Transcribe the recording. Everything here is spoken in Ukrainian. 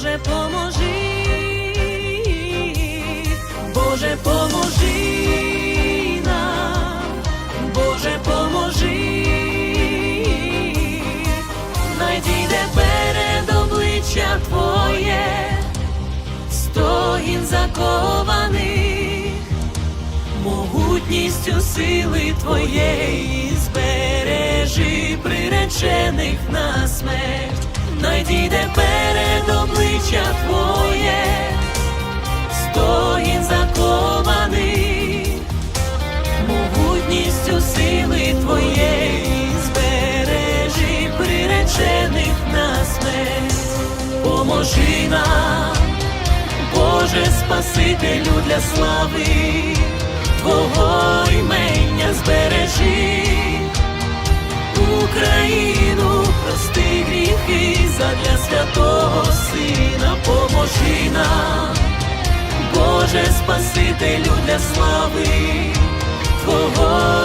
Боже, поможи, Боже, поможи нам, Боже, поможи, найдійде перед обличчя Твоє, стогін закованих, могутністю сили Твоєї збережи приречених на смерть. Найді обличчя Твоє, стоїть закований, могутністю сили Твоєї збережи приречених на смерть, поможи нам. Боже Спасителю для слави, Твого імення збережи, Україну прости гріхи задля святого Сина, Боже Спасителю для слави, Твого